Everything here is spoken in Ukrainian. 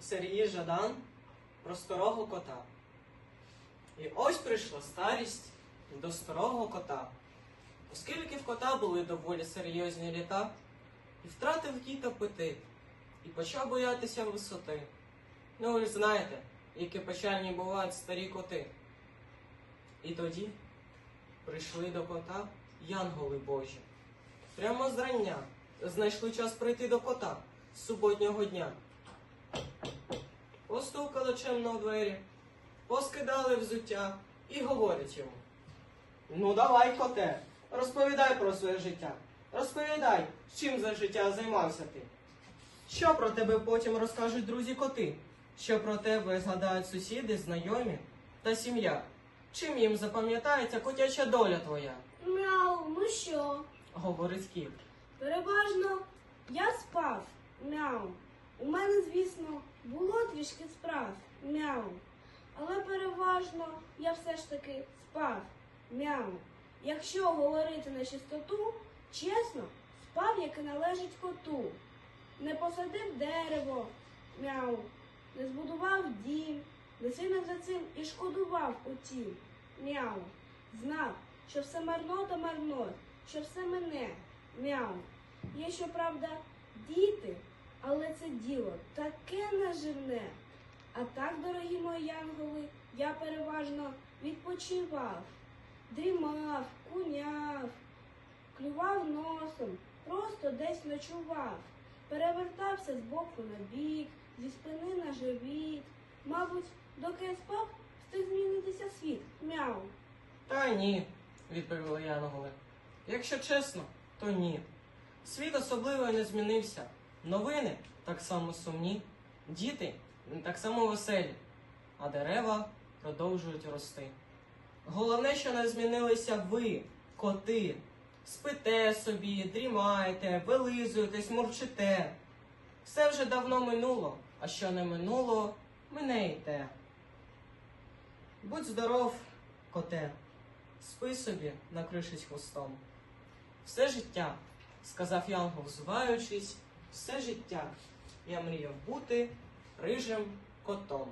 Сергій Жадан про старого кота. І ось прийшла старість до старого кота. Оскільки в кота були доволі серйозні літа, і втратив кіт апетит, і почав боятися висоти. Ну, ви знаєте, які печальні бувають старі коти. І тоді прийшли до кота янголи Божі. Прямо зрання знайшли час прийти до кота з суботнього дня. Постукали чемно в двері, поскидали взуття і говорять йому. Ну давай, коте, розповідай про своє життя. Розповідай, чим за життя займався ти. Що про тебе потім розкажуть друзі коти? Що про тебе згадають сусіди, знайомі та сім'я? Чим їм запам'ятається котяча доля твоя? Мяу, ну що? говорить кіт. Переважно я спав. Мяу. У мене, звісно, було трішки справ. Мяу. Але переважно я все ж таки спав. Мяу. Якщо говорити на чистоту, чесно, спав, як і належить коту. Не посадив дерево, мяу, не збудував дім, не сильно за цим і шкодував утім. Мяу. Знав, що все марно та марно, що все мене. Мяу. Є, щоправда, діти, але це діло таке наживне. А так, дорогі мої янголи, я переважно відпочивав, дрімав, куняв, клював носом, просто десь ночував, перевертався з боку на бік, зі спини на живіт. Мабуть, доки я спав, встиг змінитися світ. Мяу. Та ні, відповіли янголи. Якщо чесно, то ні. Світ особливо не змінився. Новини так само сумні, діти так само веселі, а дерева продовжують рости. Головне, що не змінилися ви, коти. Спите собі, дрімаєте, вилизуєтесь, мурчите. Все вже давно минуло, а що не минуло, мине й те. Будь здоров, коте, спи собі, накришись хвостом. Все життя, сказав Янгол, зваючись, все життя я мріяв бути рижим котом.